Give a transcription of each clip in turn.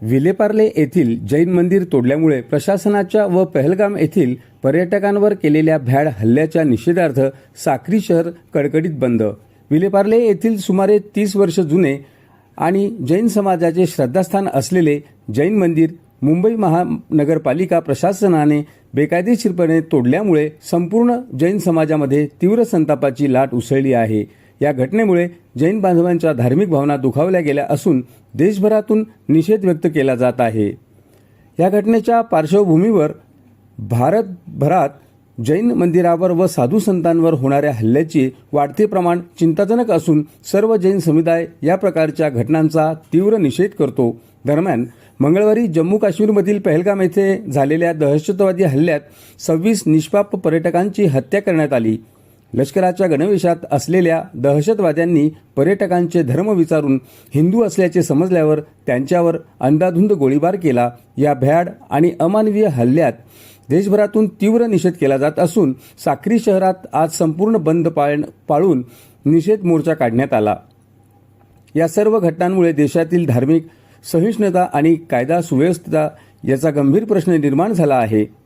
विलेपार्ले येथील जैन मंदिर तोडल्यामुळे प्रशासनाच्या व पहलगाम येथील पर्यटकांवर केलेल्या भ्याड हल्ल्याच्या निषेधार्थ साक्री शहर कडकडीत बंद. विलेपार्ले येथील सुमारे तीस वर्ष जुने आणि जैन समाजाचे श्रद्धास्थान असलेले जैन मंदिर मुंबई महानगरपालिका प्रशासनाने बेकायदेशीरपणे तोडल्यामुळे संपूर्ण जैन समाजामध्ये तीव्र संतापाची लाट उसळली आहे. या घटनेमुळे जैन बांधवांच्या धार्मिक भावना दुखावल्या गेल्या असून देशभरातून निषेध व्यक्त केला जात आहे. या घटनेच्या पार्श्वभूमीवर भारतभरात जैन मंदिरावर व साधू संतांवर होणाऱ्या हल्ल्याचे वाढते प्रमाण चिंताजनक असून सर्व जैन समुदाय या प्रकारच्या घटनांचा तीव्र निषेध करतो. दरम्यान मंगळवारी जम्मू काश्मीरमधील पहलगाम येथे झालेल्या दहशतवादी हल्ल्यात सव्वीस निष्पाप पर्यटकांची हत्या करण्यात आली. लष्कराच्या गणवेशात असलेल्या दहशतवाद्यांनी पर्यटकांचे धर्म विचारून हिंदू असल्याचे समजल्यावर त्यांच्यावर अंदाधुंद गोळीबार केला. या भ्याड आणि अमानवीय हल्ल्यात देशभरातून तीव्र निषेध केला जात असून साक्री शहरात आज संपूर्ण बंद पाळ पाळून निषेध मोर्चा काढण्यात आला. या सर्व घटनांमुळे देशातील धार्मिक सहिष्णुता आणि कायदा सुव्यवस्था याचा गंभीर प्रश्न निर्माण झाला आहे.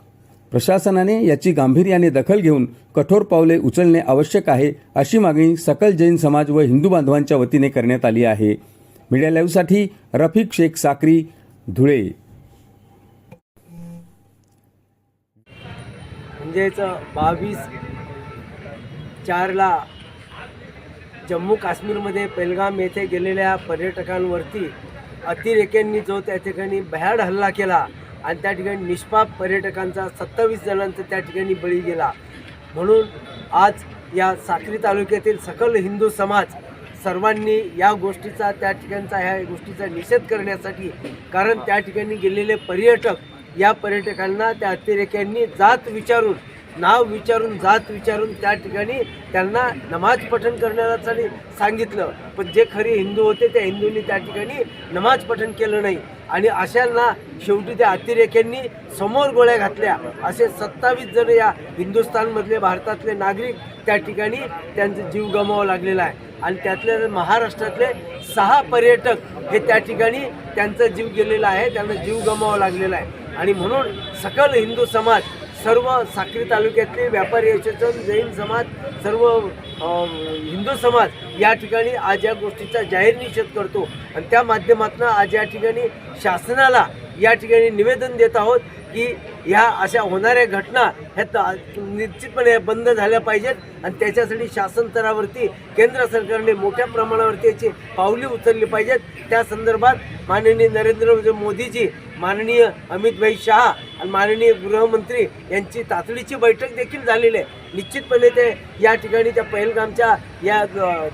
प्रशासनाने याची गांभीर्याने दखल घेऊन कठोर पावले उचलणे आवश्यक आहे अशी मागणी सकल जैन समाज व हिंदू बांधवांच्या वतीने करण्यात आली आहे. मीडिया लाईव्हसाठी रफिक शेख साक्री धुळे. म्हणजेच बावीस चारला जम्मू काश्मीरमध्ये पेलगाम येथे गेलेल्या पर्यटकांवरती अतिरेक्यांनी जो त्या ठिकाणी भ्याड हल्ला केला आणि त्या ठिकाणी निष्पाप पर्यटकांचा सत्तावीस जणांचा त्या ठिकाणी बळी गेला. म्हणून आज या साक्री तालुक्यातील सकल हिंदू समाज सर्वांनी या गोष्टीचा त्या ठिकाणचा ह्या गोष्टीचा निषेध करण्यासाठी कारण त्या ठिकाणी गेलेले पर्यटक या पर्यटकांना त्या अतिरेक्यांनी जात विचारून नाव विचारून जात विचारून त्या ठिकाणी त्यांना नमाज पठण करण्यासाठी सांगितलं. पण जे खरे हिंदू होते त्या हिंदूंनी त्या ठिकाणी नमाज पठण केलं नाही. आणि अशांना शेवटी त्या अतिरेक्यांनी समोर गोळ्या घातल्या. असे सत्तावीस जण या हिंदुस्थानमधले भारतातले नागरिक त्या ठिकाणी त्यांचा जीव गमावा लागलेला आहे. आणि त्यातले महाराष्ट्रातले सहा पर्यटक हे त्या ठिकाणी त्यांचा जीव गेलेला आहे त्यांना जीव गमावा लागलेला आहे. आणि म्हणून सकल हिंदू समाज सर्व साक्री तालुक्यातले व्यापारी असोसिएशन जैन समाज सर्व हिंदू समाज या ठिकाणी आज या गोष्टीचा जाहीर निषेध करतो. आणि त्या माध्यमातून आज या ठिकाणी शासनाला या ठिकाणी निवेदन देत आहोत की ह्या अशा होणाऱ्या घटना ह्या त- निश्चितपणे बंद झाल्या पाहिजेत. आणि त्याच्यासाठी शासन स्तरावरती केंद्र सरकारने मोठ्या प्रमाणावरती याची पावली उचलली पाहिजेत. त्या संदर्भात माननीय नरेंद्र मोदीजी माननीय अमितभाई शहा आणि माननीय गृहमंत्री यांची तातडीची बैठक देखील झालेली आहे. निश्चितपणे ते या ठिकाणी त्या पहिलगामच्या या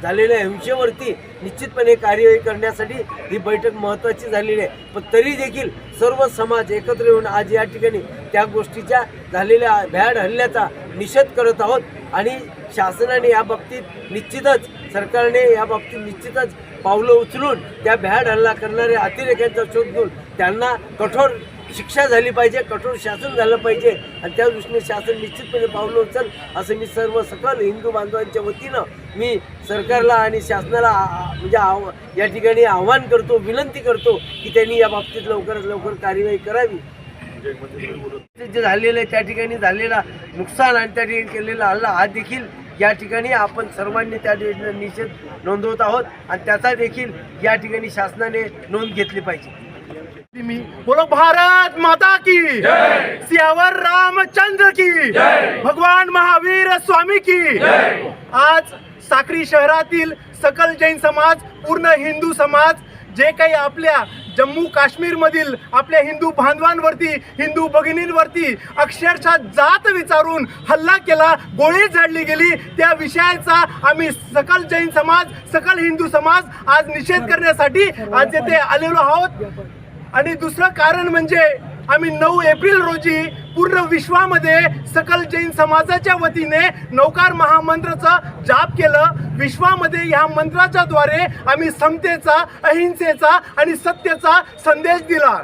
झालेल्या हिंसेवरती निश्चितपणे कार्यवाही करण्यासाठी ही बैठक महत्त्वाची झालेली आहे. पण तरी देखील सर्व समाज एकत्र येऊन आज या ठिकाणी त्या गोष्टीच्या झालेल्या भ्याड हल्ल्याचा निषेध करत आहोत आणि शासनाने या बाबतीत निश्चितच सरकारने या बाबतीत निश्चितच पावलं उचलून त्या भ्याड हल्ला करणाऱ्या अतिरेक्यांचा शोध घेऊन त्यांना कठोर शिक्षा झाली पाहिजे कठोर शासन झालं पाहिजे आणि त्या दृष्टीने शासन निश्चितपणे पावलं उचल असं मी सर्व सकल हिंदू बांधवांच्या वतीनं मी सरकारला आणि शासनाला म्हणजे आव या ठिकाणी आव्हान करतो विनंती करतो की त्यांनी या बाबतीत लवकरात लवकर कार्यवाही करावी. जे झालेलं आहे त्या ठिकाणी झालेला नुकसान आणि त्या ठिकाणी केलेला हल्ला हा देखील या ठिकाणी आपण सर्वांनी त्या ठिकाणी निषेध नोंदवत आहोत आणि त्याचा देखील या ठिकाणी शासनाने नोंद घेतली पाहिजे. मी बोलो भारत माता की. सियावर रामचंद्र की. भगवान महावीर स्वामी की. आज साक्री शहरातील सकल जैन समाज पूर्ण हिंदू समाज जे काही आपल्या जम्मू काश्मीर मधील आपल्या हिंदू बांधवांवरती हिंदू भगिनींवरती अक्षरशः जात विचारून हल्ला केला गोळी झाडली गेली त्या विषयाचा आम्ही सकल जैन समाज सकल हिंदू समाज आज निषेध करण्यासाठी आज येथे आलेलो आहोत. आणि दुसरं कारण म्हणजे आम्ही नऊ एप्रिल रोजी पूर्ण विश्वामध्ये सकल जैन समाजाच्या वतीने नौकार महामंत्राचा जाप केलं. विश्वामध्ये ह्या मंत्राच्या द्वारे आम्ही समतेचा अहिंसेचा आणि सत्याचा संदेश दिला.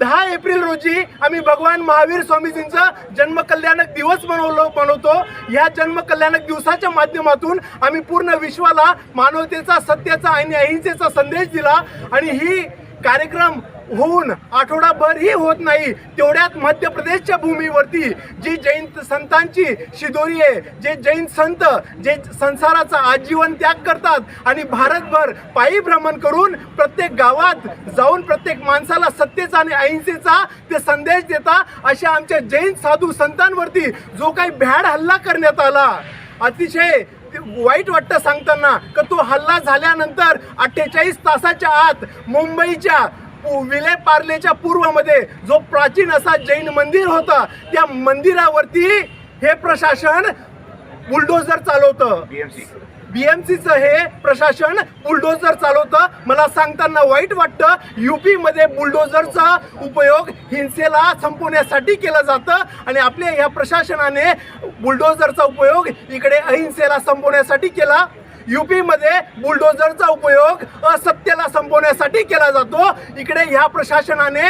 दहा एप्रिल रोजी आम्ही भगवान महावीर स्वामीजींचा जन्मकल्याणक दिवस मनवलो मनवतो. ह्या जन्मकल्याणक दिवसाच्या माध्यमातून आम्ही पूर्ण विश्वाला मानवतेचा सत्याचा आणि अहिंसेचा संदेश दिला. आणि ही कार्यक्रम होऊन आठवडाभरही होत नाही. तेवढ्यात मध्य प्रदेशच्या भूमीवरती जी जैन संतांची शिदोरी आहे जे जैन संत जे संसाराचा आजीवन त्याग करतात आणि भारतभर पायी भ्रमण करून प्रत्येक गावात जाऊन प्रत्येक माणसाला सत्तेचा आणि अहिंसेचा ते संदेश देता अशा आमच्या जैन साधू संतांवरती जो काही भ्याड हल्ला करण्यात आला. अतिशय वाईट वाटतं सांगताना का तो हल्ला झाल्यानंतर अठ्ठेचाळीस तासाच्या आत मुंबईच्या विले पार्लेच्या पूर्वमध्ये जो प्राचीन असा जैन मंदिर होता त्या मंदिरावरती हे प्रशासन बुलडोजर चालवतं. बीएमसीचं हे प्रशासन बुलडोजर चालवतं. मला सांगताना वाईट वाटतं. युपीमध्ये बुलडोझरचा बुलडोजरचा उपयोग हिंसेला संपवण्यासाठी केला जातं. आणि आपल्या या प्रशासनाने बुलडोजरचा उपयोग इकडे अहिंसेला संपवण्यासाठी केला. युपी बुलडोझरचा बुलडोजरचा उपयोग असत्याला संपवण्यासाठी केला जातो. इकडे ह्या प्रशासनाने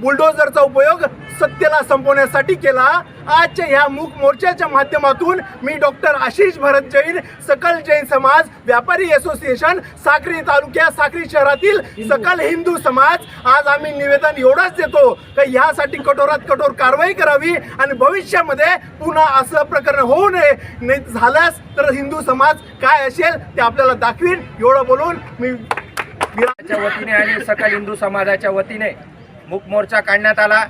बुलडोजरचा उपयोग सत्तेला संपवण्यासाठी केला. आजच्या ह्या मूक मोर्चाच्या माध्यमातून मी डॉक्टर आशिष भरत जैन सकल जैन समाज व्यापारी असोसिएशन साक्री तालुक्या साक्री शहरातील सकल हिंदू समाज आज आम्ही निवेदन एवढंच देतो का ह्यासाठी कठोरात कठोर कारवाई करावी आणि भविष्यामध्ये पुन्हा असं प्रकरण होऊ नये. नाही झाल्यास तर हिंदू समाज काय असेल ते आपल्याला दाखवीन. एवढं बोलून मी वतीने आणि सकल हिंदू समाजाच्या वतीने मूक मोर्चा काढण्यात आला.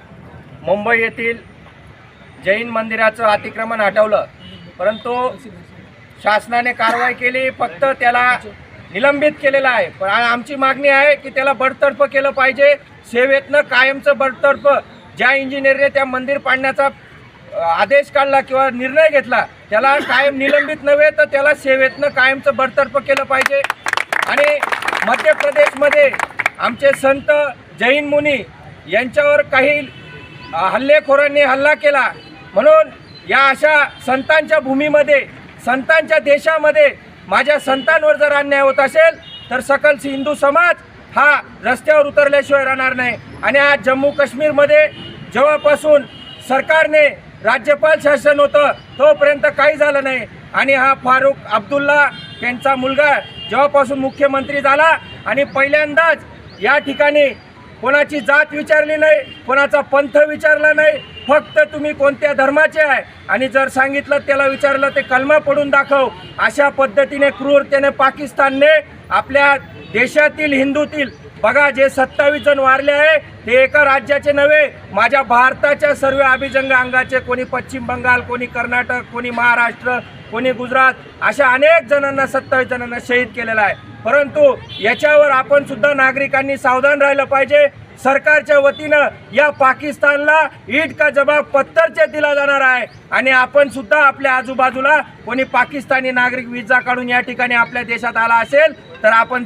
मुंबई येथील जैन मंदिराचं अतिक्रमण हटवलं. परंतु शासनाने कारवाई केली फक्त त्याला निलंबित केलेलं आहे. पण आमची मागणी आहे की त्याला बडतर्फ केलं पाहिजे. सेवेतनं कायमचं बडतर्फ ज्या इंजिनियरने त्या मंदिर पाडण्याचा आदेश काढला किंवा निर्णय घेतला त्याला कायम निलंबित नव्हे तर त्याला सेवेतनं कायमचं बडतर्फ केलं पाहिजे. आणि मध्य प्रदेशमध्ये आमचे संत जैन मुनी यांच्यावर काही हल्लेखोरांनी हल्ला केला. म्हणून या अशा संतांच्या भूमीमध्ये संतांच्या देशामध्ये माझ्या संतांवर जर अन्याय होत असेल तर सकल हिंदू समाज हा रस्त्यावर उतरल्याशिवाय राहणार नाही. आणि आज जम्मू काश्मीरमध्ये जेव्हापासून सरकारने राज्यपाल शासन होतं तोपर्यंत काही झालं नाही. आणि हा फारुख अब्दुल्ला यांचा मुलगा जेव्हापासून मुख्यमंत्री झाला आणि पहिल्यांदाच या ठिकाणी कोणाची जात विचारली नाही कोणाचा पंथ विचारला नाही फक्त तुम्ही कोणत्या धर्माचे आहे? आणि जर सांगितलं त्याला विचारलं ते कलमा पडून दाखव. अशा पद्धतीने क्रूरतेने पाकिस्तानने आपल्या देशातील हिंदूतील बघा जे सत्तावीस जण वारले आहे ते एका राज्याचे नव्हे माझ्या भारताच्या सर्व अभिजंग अंगाचे कोणी पश्चिम बंगाल कोणी कर्नाटक कोणी महाराष्ट्र कोणी गुजरात अशा अनेक जणांना सत्तावीस जणांना शहीद केलेला आहे. परंतु याच्यावर आपण सुद्धा नागरिकांनी सावधान राहिलं पाहिजे. सरकारच्या वतीनं या पाकिस्तानला ईट का जबाब पत्तरचे दिला जाणार आहे. आणि आपण सुद्धा आपल्या आजूबाजूला कोणी पाकिस्तानी नागरिक विजा काढून या ठिकाणी आपल्या देशात आला असेल तर आपण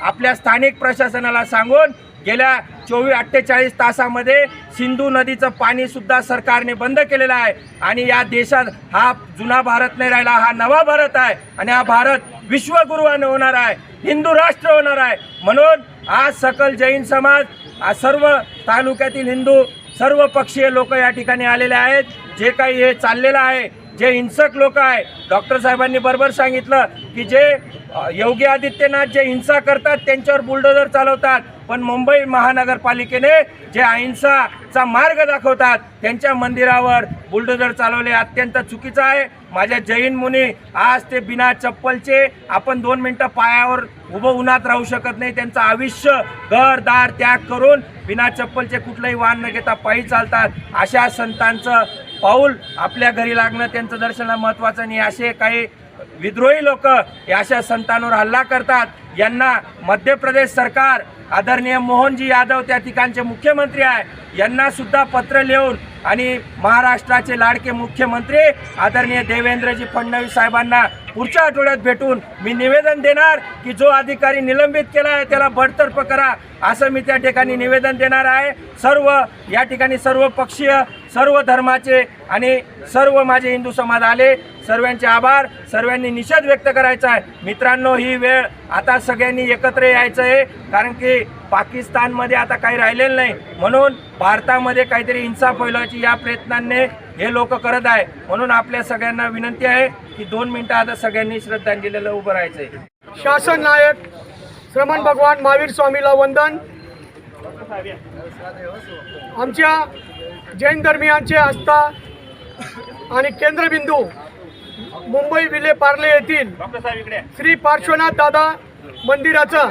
आपल्या स्थानिक प्रशासनाला सांगून गेल्या चोवीस अठ्ठेचाळीस तासामध्ये सिंधू नदीचं पाणीसुद्धा सरकारने बंद केलेलं आहे. आणि या देशात हा जुना भारत नाही राहिला हा नवा भारत आहे. आणि हा भारत विश्वगुरू होणार आहे हिंदू राष्ट्र होणार आहे. म्हणून आज सकल जैन समाज सर्व तालुक्यातील हिंदू सर्व पक्षीय लोक या ठिकाणी आलेले आहेत. जे काही हे चाललेलं आहे जे हिंसक लोक आहे डॉक्टर साहेबांनी बरोबर सांगितलं की जे योगी आदित्यनाथ जे हिंसा करतात त्यांच्यावर बुलडोजर चालवतात. पण मुंबई महानगरपालिकेने जे अहिंसाचा मार्ग दाखवतात त्यांच्या मंदिरावर बुलडोजर चालवले अत्यंत चुकीचं आहे. माझ्या जैन मुनी आज ते बिना चप्पलचे आपण दोन मिनटं पायावर उभं उन्हात राहू शकत नाही. त्यांचं आयुष्य घर दार त्याग करून बिना चप्पलचे कुठलंही वाहन न घेता पायी चालतात. अशा संतांचं पाऊल आपल्या घरी लागणं त्यांचं दर्शनाला महत्त्वाचं नाही. असे काही विद्रोही लोक अशा संतांवर हल्ला करतात. यांना मध्य प्रदेश सरकार आदरणीय मोहनजी यादव त्या ठिकाणचे मुख्यमंत्री आहे. यांना सुद्धा पत्र लिहून आणि महाराष्ट्राचे लाडके मुख्यमंत्री आदरणीय देवेंद्रजी फडणवीस साहेबांना पुढच्या आठवड्यात भेटून मी निवेदन देणार की जो अधिकारी निलंबित केला आहे त्याला बडतर्फ करा असं मी त्या ठिकाणी निवेदन देणार आहे. सर्व या ठिकाणी सर्व पक्षीय सर्व धर्माचे आणि सर्व माझे हिंदू समाज आले. सर्वांचे आभार. सर्वांनी निषेध व्यक्त करायचा आहे. मित्रांनो ही वेळ आता सगळ्यांनी एकत्र यायचं आहे कारण की पाकिस्तानमध्ये आता काही राहिलेलं नाही. म्हणून भारतामध्ये काहीतरी हिंसा फैलायची या प्रयत्नांनी हे लोक करत आहे म्हणून आपल्या सगळ्यांना विनंती आहे की दोन मिनटं आता सगळ्यांनी श्रद्धांजलीला उभं राहायचं आहे शासन नायक श्रमण भगवान महावीर स्वामीला वंदन. आमच्या जैन धर्मियांचे आस्था आणि केंद्रबिंदू मुंबई विले पार्ले येथील श्री पार्श्वनाथ दादा मंदिराचा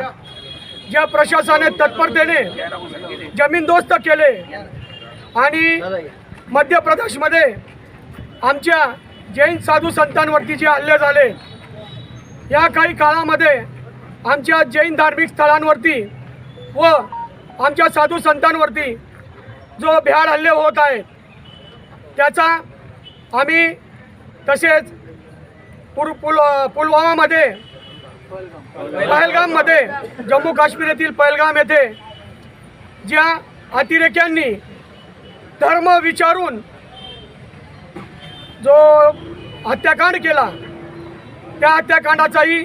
ज्या प्रशासनाने तत्परतेने जमीनदोस्त केले आणि मध्य प्रदेशमध्ये आमच्या जैन साधू संतांवरती जे हल्ले झाले या काही काळामध्ये आमच्या जैन धार्मिक स्थळांवरती व आमच्या साधू संतांवरती जो भ्याड हल्ले होत आहेत त्याचा आम्ही तसेच पुल पुल पुलवामामध्ये पहलगाममध्ये जम्मू काश्मीर येथील पहलगाम येथे ज्या अतिरेक्यांनी धर्म विचारून जो हत्याकांड केला त्या हत्याकांडाचाही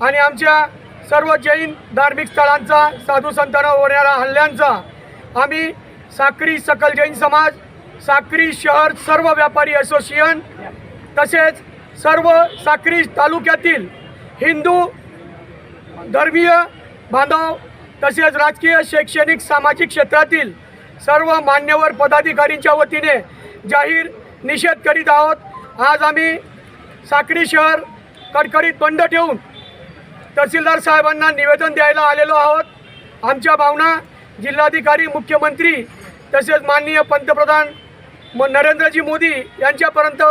आणि आमच्या सर्व जैन धार्मिक स्थळांचा साधू संतांना होणाऱ्या हल्ल्यांचा आम्ही साक्री सकल जैन समाज साक्री शहर सर्व व्यापारी असोसिएशन तसेच सर्व साक्री तालुक्यातील हिंदू धर्मीय बांधव तसेच राजकीय शैक्षणिक सामाजिक क्षेत्रातील सर्व मान्यवर पदाधिकारींच्या वतीने जाहीर निषेध करीत आहोत. आज आम्ही साक्री शहर कडकडीत बंद ठेवून तहसीलदार साहेबांना निवेदन द्यायला आलेलो आहोत. आमच्या भावना जिल्हाधिकारी मुख्यमंत्री तसेच माननीय पंतप्रधान म नरेंद्रजी मोदी यांच्यापर्यंत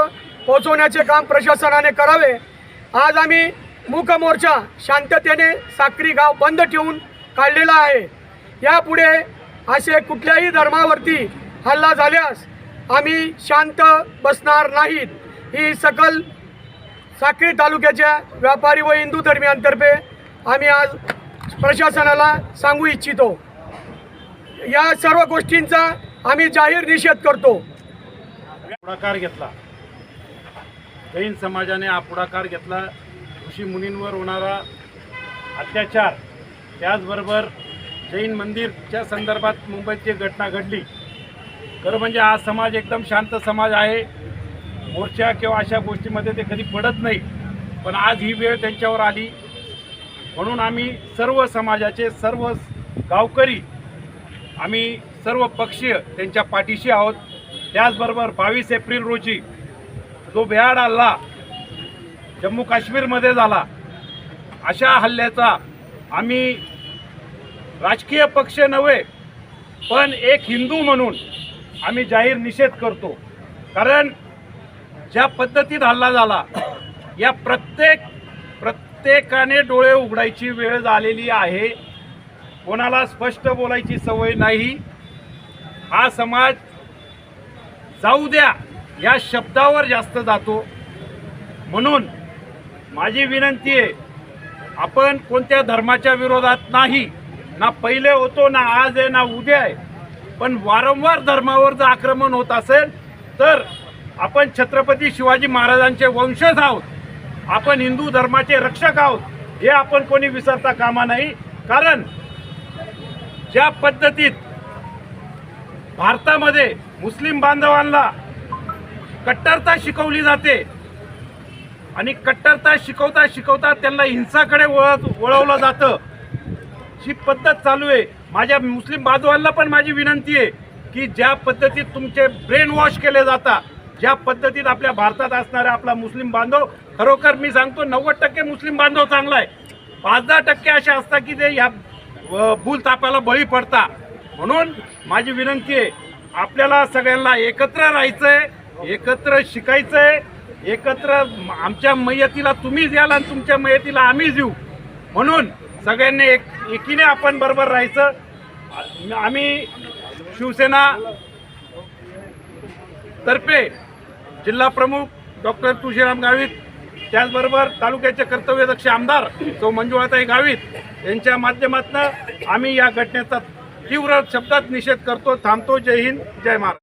पोहोचवण्याचे काम प्रशासनाने करावे. आज आम्ही मूक मोर्चा शांततेने साक्री गाव बंद ठेवून काढलेला आहे. यापुढे असे कुठल्याही धर्मावरती हल्ला झाल्यास आम्ही शांत बसणार नाहीत. ही सकल साक्री तालुक्याच्या व्यापारी व हिंदू धर्मियांतर्फे आम्ही आज प्रशासनाला सांगू इच्छितो. या सर्व गोष्टींचा आम्ही जाहीर निषेध करतो. पुढाकार घेतला. जैन समाजाने हा पुढाकार घेतला. ऋषी मुनींवर होणारा अत्याचार त्याचबरोबर जैन मंदिरच्या संदर्भात मुंबईत जी घटना घडली खरं म्हणजे हा समाज एकदम शांत समाज आहे. मोर्चा किंवा अशा गोष्टीमध्ये ते कधी पडत नाही पण आज ही वेळ त्यांच्यावर आली. म्हणून आम्ही सर्व समाजाचे सर्व गावकरी आम्ही सर्व पक्षीय त्यांच्या पाठीशी आहोत. त्याचबरोबर बावीस एप्रिल रोजी जो भ्याड हल्ला जम्मू काश्मीरमध्ये झाला अशा हल्ल्याचा आम्ही राजकीय पक्ष नव्हे पण एक हिंदू म्हणून आम्ही जाहीर निषेध करतो. कारण ज्या पद्धतीत हल्ला झाला या प्रत्येक प्रत्येकाने डोळे उघडायची वेळ झालेली आहे. कोणाला स्पष्ट बोलायची सवय नाही. हा समाज जाऊ द्या. या शब्दावर जास्त जातो. म्हणून माझी विनंती आहे आपण कोणत्या धर्माच्या विरोधात नाही ना पहिले होतो ना आज आहे ना उद्या आहे पण वारंवार धर्मावर जर आक्रमण होत असेल तर आपण छत्रपती शिवाजी महाराजांचे वंशज आहोत आपण हिंदू धर्माचे रक्षक आहोत हे आपण कोणी विसरता कामा नाही. कारण ज्या पद्धतीत भारतामध्ये मुस्लिम बांधवांना कट्टरता शिकवली जाते. आणि कट्टरता शिकवता शिकवता त्यांना हिंसाकडे वळ वळवलं जातं. ही पद्धत चालू आहे. माझ्या मुस्लिम बांधवांना पण माझी विनंती आहे की ज्या पद्धतीत तुमचे ब्रेन वॉश केले जातात ज्या पद्धतीत आपल्या भारतात असणारा आपला मुस्लिम बांधव खरोखर मी सांगतो नव्वद टक्के मुस्लिम बांधव चांगला आहे. पाच दहा टक्के असे असतात की ते ह्या भूल तापाला बळी पडता. म्हणून माझी विनंती आहे आपल्याला सगळ्यांना एकत्र राहायचं आहे एकत्र शिकायचंय एकत्र आमच्या मयतीला तुम्हीच याल आणि तुमच्या मयतीला आम्हीच येऊ. म्हणून सगळ्यांनी एक एकीने आपण बरोबर राहायचं. आम्ही शिवसेना तर्फे जिल्हा प्रमुख डॉक्टर तुळशीराम गावित त्याचबरोबर तालुक्याचे कर्तव्यदक्ष आमदार तो मंजुळाताई गावित यांच्या माध्यमातून आम्ही या घटनेचा तीव्र शब्दात निषेध करतो थांबतो. जय हिंद जय महाराज